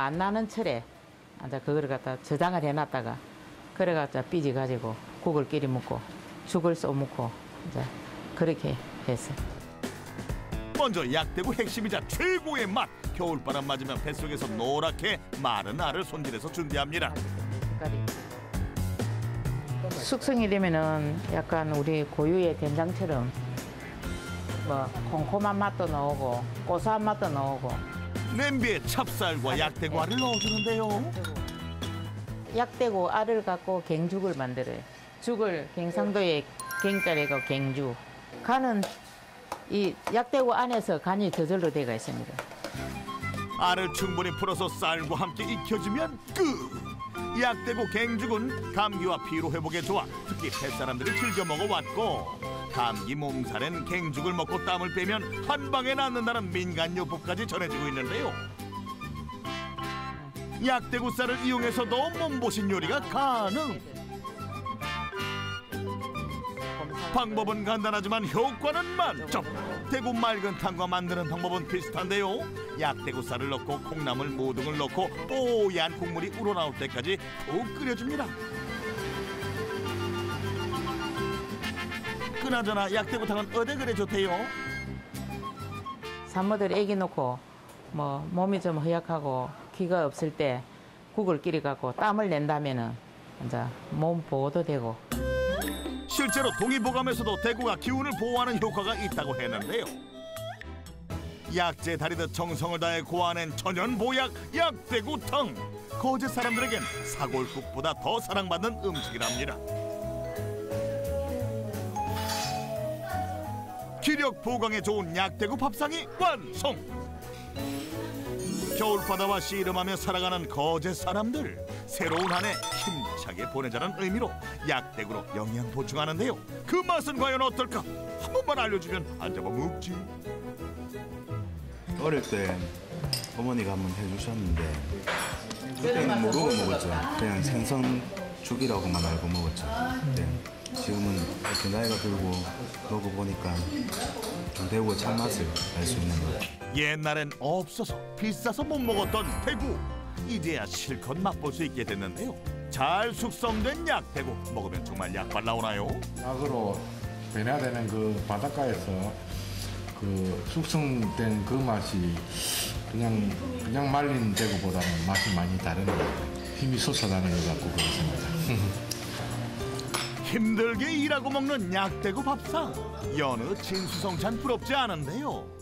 안 나는 철에 이제 그거를 갖다 저장을 해놨다가 그래가지고 삐지 가지고 국을 끼리 먹고 죽을 쏘 먹고 이제 그렇게 했어요. 먼저 약대구 핵심이자 최고의 맛 겨울바람 맞으면 뱃속에서 노랗게 마른 알을 손질해서 준비합니다. 숙성이 되면은 약간 우리 고유의 된장처럼 뭐 콩콩한 맛도 나오고 고소한 맛도 나오고 냄비에 찹쌀과 알을 넣어주는데요 약대고 알을 갖고 갱죽을 만들어요. 죽을 경상도의 갱자리가 갱주. 간은 이 약대고 안에서 간이 저절로 되어 있습니다. 알을 충분히 풀어서 쌀과 함께 익혀주면 끝 약대구 갱죽은 감기와 피로 회복에 좋아 특히 뱃사람들이 즐겨 먹어왔고 감기 몸살엔 갱죽을 먹고 땀을 빼면 한 방에 낫는다는 민간요법까지 전해지고 있는데요. 약대구 쌀을 이용해서도 몸보신 요리가 가능 방법은 간단하지만 효과는 만점. 대구 맑은 탕과 만드는 방법은 비슷한데요. 약대구 쌀을 넣고 콩나물 모등을 넣고 뽀얀 국물이 우러나올 때까지 푹 끓여줍니다. 그나저나 약대구탕은 어디 그래 좋대요? 산모들 애기 놓고 뭐 몸이 좀 허약하고 기가 없을 때 국을 끓여 갖고 땀을 낸다면은 이제 몸 보호도 되고 실제로 동의보감에서도 대구가 기운을 보호하는 효과가 있다고 했는데요. 약재 다리듯 정성을 다해 고안한 천연 보약 약대구탕. 거제 사람들에겐 사골국보다 더 사랑받는 음식이랍니다. 기력 보강에 좋은 약대구 밥상이 완성. 겨울바다와 씨름하며 살아가는 거제 사람들. 새로운 한 해 힘차게 보내자는 의미로 약대구로 영양 보충하는데요. 그 맛은 과연 어떨까? 한 번만 알려주면 안 잡아먹지. 어릴 때 어머니가 한 번 해주셨는데 그때는 모르고 먹었죠. 그냥 생선 죽이라고만 알고 먹었죠. 네. 지금은 이렇게 나이가 들고 먹어보니까 좀 대구의 참맛을 알 수 있는 것 같아요. 옛날엔 없어서 비싸서 못 먹었던 대구 이제야 실컷 맛볼 수 있게 됐는데요 잘 숙성된 약대구 먹으면 정말 약발 나오나요? 약으로 변화되는 그 바닷가에서 그 숙성된 그 맛이 그냥 그냥 말린 대구보다는 맛이 많이 다른 것 같아요. 힘이 솟아나는 것 같고 그렇습니다. 힘들게 일하고 먹는 약대구 밥상 여느 진수성찬 부럽지 않은데요